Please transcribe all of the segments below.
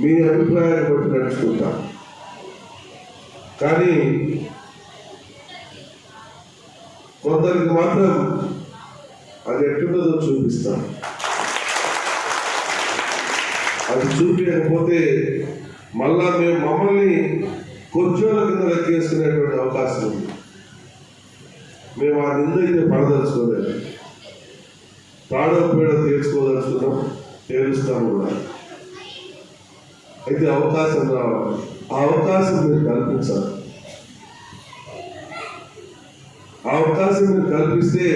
మీ అభిప్రాయాన్ని బట్టి నడుచుకుంటాం. కానీ కొందరికి మాత్రం అది ఎట్టుండదో చూపిస్తాం. అది చూపించకపోతే మళ్ళా మేము మమ్మల్ని కొంచెంల కింద లెక్కేసుకునేటువంటి అవకాశం ఉంది. మేము ఆ నింద అయితే పడదలుచుకోలేదు. తాడో పీడ తీర్చుకోదలుచుకున్నాం. తేలుస్తాం కూడా. అయితే అవకాశం రావాలి. ఆ అవకాశం మీరు కల్పించాలి. ఆ అవకాశం మీరు కల్పిస్తే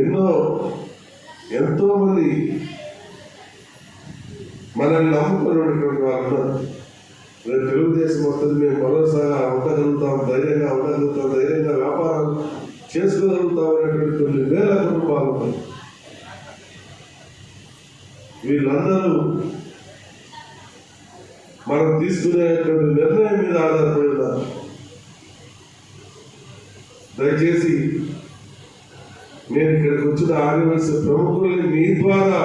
ఎన్నో ఎంతో మంది మనల్ని నమ్ముకున్నటువంటి వాళ్ళు రేపు తెలుగుదేశం వస్తుంది మేము భరోసాగా ఉండగలుగుతాం ధైర్యంగా ఉండగలుగుతాం ధైర్యంగా వ్యాపారాలు చేసుకోగలుగుతాం అనేటువంటి కొన్ని వేల రూపాయలు వీళ్ళందరూ మనం తీసుకునేటువంటి నిర్ణయం మీద ఆధారపడి ఉన్నారు దయచేసి నేను ఇక్కడికి వచ్చిన ఆదివాసీ ప్రముఖుల్ని మీ ద్వారా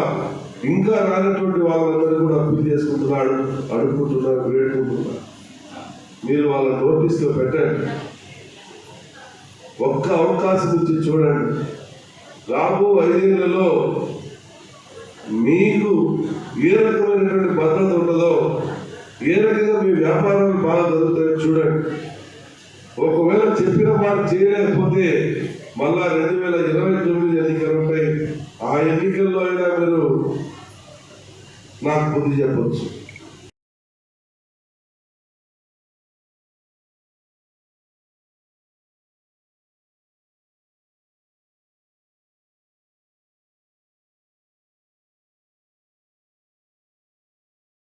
ఇంకా రానటువంటి వాళ్ళందరూ కూడా అప్పీల్ చేసుకుంటున్నాడు అడుగుకుంటున్నారు వేడుకుంటున్నారు మీరు వాళ్ళ నోటీస్లో పెట్టండి. ఒక్క అవకాశం ఇచ్చి చూడండి. రాబో ఐదేళ్ళలో మీకు ఏ రకమైనటువంటి భద్రత ఉండదో ఏ రకంగా మీ వ్యాపారాలు బాగా జరుగుతాయో చూడండి. ఒకవేళ చెప్పిన మాట చేయలేకపోతే మళ్ళా రెండు వేల ఇరవై తొమ్మిది ఎన్నికలు ఉంటాయి ఆ ఎన్నికల్లో అయినా మీరు నాకు బుద్ధి చెప్పొచ్చు.